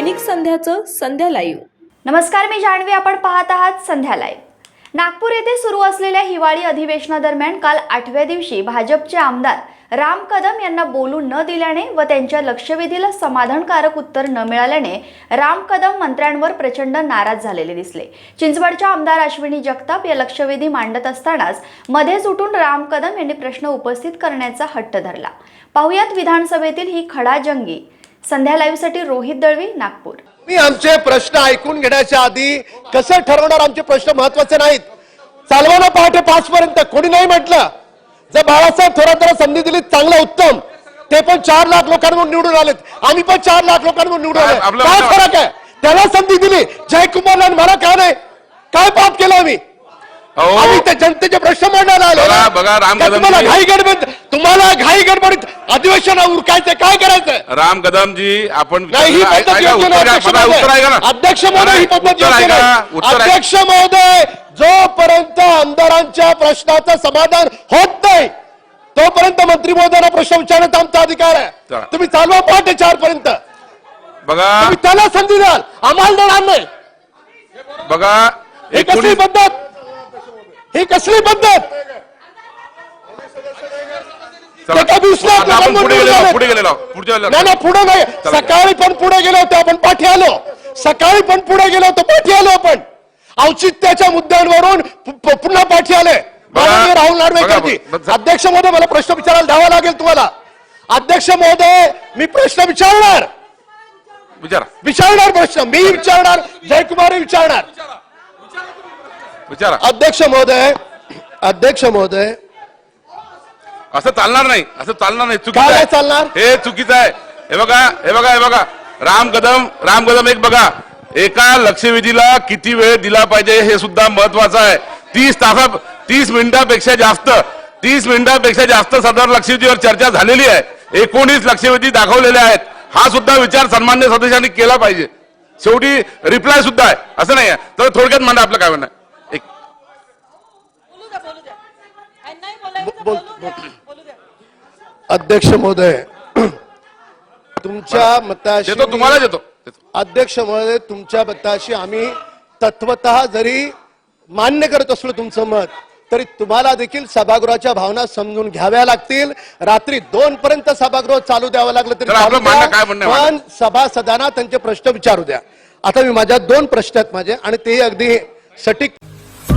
दैनिक संध्याचं संध्या live. नमस्कार मी जान्हवी. आपण पाहत आहात संध्या लाईव्ह. नागपूर येथे सुरू असलेल्या हिवाळी अधिवेशनादरम्यान काल आठव्या दिवशी भाजपचे आमदार राम कदम यांना बोलू न दिल्याने व त्यांच्या लक्षवेधीला समाधानकारक उत्तर न मिळाल्याने राम कदम मंत्र्यांवर प्रचंड नाराज झालेले दिसले. चिंचवडच्या आमदार अश्विनी जगताप या लक्षवेधी मांडत असतानाच मध्येच उठून राम कदम यांनी प्रश्न उपस्थित करण्याचा हट्ट धरला. पाहुयात विधानसभेतील ही खडाजंगी. संध्या लाईव्हसाठी रोहित दळवी नागपूर. मी आमचे प्रश्न ऐकून घेण्याच्या आधी कसं ठरवणार आमचे प्रश्न महत्त्वाचे नाहीत. चालवाना पहाटे पाच पर्यंत कोणी नाही म्हटलं. जर बाळासाहेब थोरातांना संधी दिली चांगलं उत्तम. ते पण चार लाख लोकांवर निवडून आलेत. आम्ही पण चार लाख लोकांवर निवडून आले काय फरक आहे? त्याला संधी दिली. जयकुमारला आणि मला काय नाही? काय पाप केलं आम्ही? अहो. आम्ही त्या जनतेचे प्रश्न मांडायला आलो बघा- का तुम्हाला घाई गडबड तुम्हाला घाई गडबडीत अधिवेशन उरकायचं काय करायचं? राम कदमजी आपण नाही ही ऐका- पद्धत ऐका, योग्य उत्तर नाही, ऐका, मला उत्तर ऐका ना. अध्यक्ष महोदय ही पद्धत उत्तर योग्य ऐका नाही. उत्तर ऐका. अध्यक्ष महोदय जोपर्यंत आमदारांच्या प्रश्नाचं समाधान होत नाही तोपर्यंत मंत्री महोदयांना प्रश्न विचारण्याचा आमचा अधिकार आहे. तुम्ही चालवा पहाटे चार पर्यंत बघा त्याला संधी द्याल आम्हाला देणार नाही. बघा ही कसली एकोणीस पद्धत? ही कसली पद्धत? पुढे गेलेलो पुढच्या पुढे नाही. सकाळी पण पुढे गेलो होतो आपण पाठी आलो. सकाळी पण पुढे गेलो होतो पाठी आलो आपण. औचित्याच्या मुद्द्यांवरून पुन्हा पाठी आले. राहुल बघा. अध्यक्ष महोदय मला प्रश्न विचारायला द्यावा लागेल तुम्हाला. अध्यक्ष महोदय मी प्रश्न विचारणार. विचारा. विचारणार प्रश्न. मी विचारणार जयकुमार विचारणार. विचारा. अध्यक्ष महोदय अध्यक्ष महोदय असं चालणार नाही असं चालणार नाही चुकीचं चालणार? हे चुकीचं आहे. हे बघा हे बघा हे बघा. राम कदम राम कदम एक बघा. एका लक्षवेधीला किती वेळ दिला पाहिजे हे सुद्धा महत्वाचं आहे. तीस तासा तीस मिनिटापेक्षा जास्त तीस मिनिटापेक्षा जास्त सदर लक्षवेधीवर चर्चा झालेली आहे. एकोणीस लक्षवेधी दाखवलेले आहेत. हा सुद्धा विचार सन्मान्य सदस्यांनी केला पाहिजे. शेवटी रिप्लाय सुद्धा आहे. असं नाही आहे. तर थोडक्यात मांडा आपलं काय म्हणणं आहे. एक बोलू द्या बोलू द्या आणि नाही बोलायचं बोल- अध्यक्ष महोदय तुमच्या मताशी देतो तुम्हाला देतो. अध्यक्ष महोदय तुमच्या मताशी आम्ही तत्वत जरी मान्य करत असलो तुमचं मत तरी तुम्हाला देखील सभागृहाच्या भावना समजून घ्याव्या लागतील. रात्री दोन पर्यंत सभागृह चालू द्यावं लागलं तरी पण सभासदांना त्यांचे प्रश्न विचारू द्या. आता मी माझ्या दोन प्रश्न आहेत माझे आणि तेही अगदी सटीक